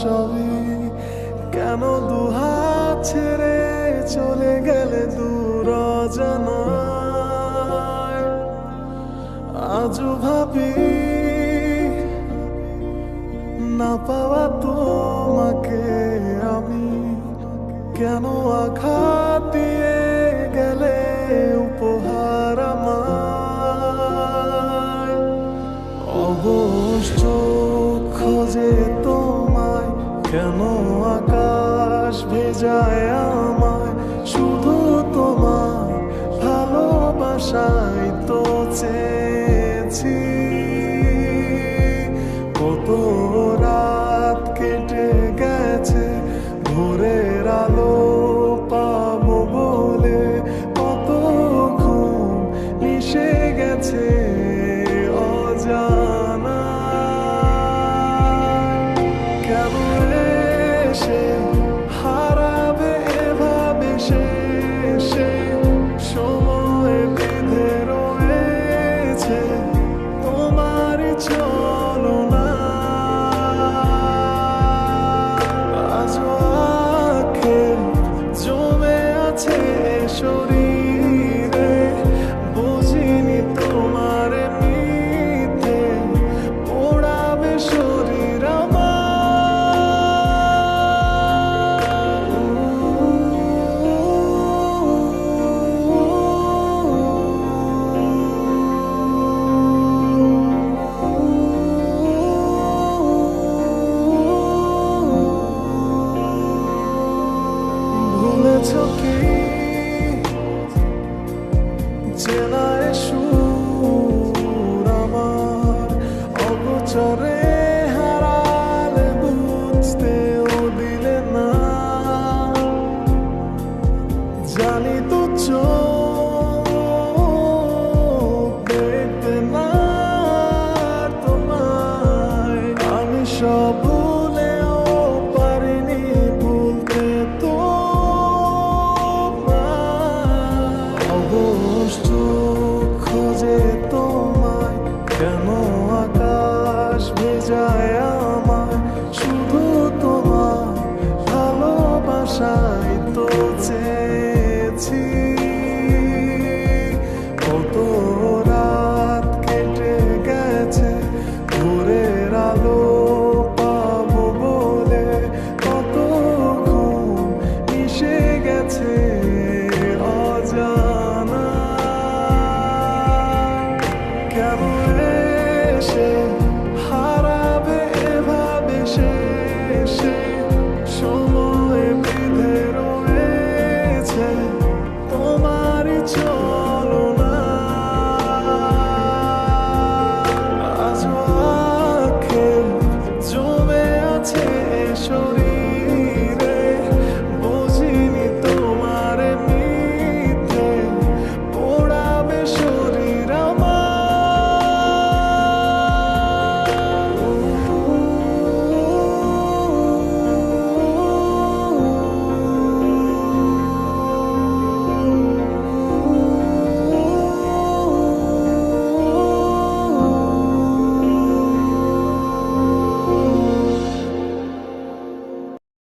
সবে কেন দুহাত ছেড়ে চলে গেলে দূর জানা আজু ভাবি, না পাওয়া তোমাকে আমি কেন আঘাত দিয়ে গেলে উপহার আমার অবশ্য কেন আকাশ ভেজায় আমায়? শুধু তোমার ভালোবাসাই তো চেয়েছি অগোচরে হারালে বুঝতেও দিলে না। জানি তো চোখ দেখতে না তোমায়। আমি সব আশায় তো চেয়েছি। কত রাত কেটে গেছে, ভোরের আলো পাব বলে কত ঘুম মিশে গেছে অজানা। কেমন হারাবে সে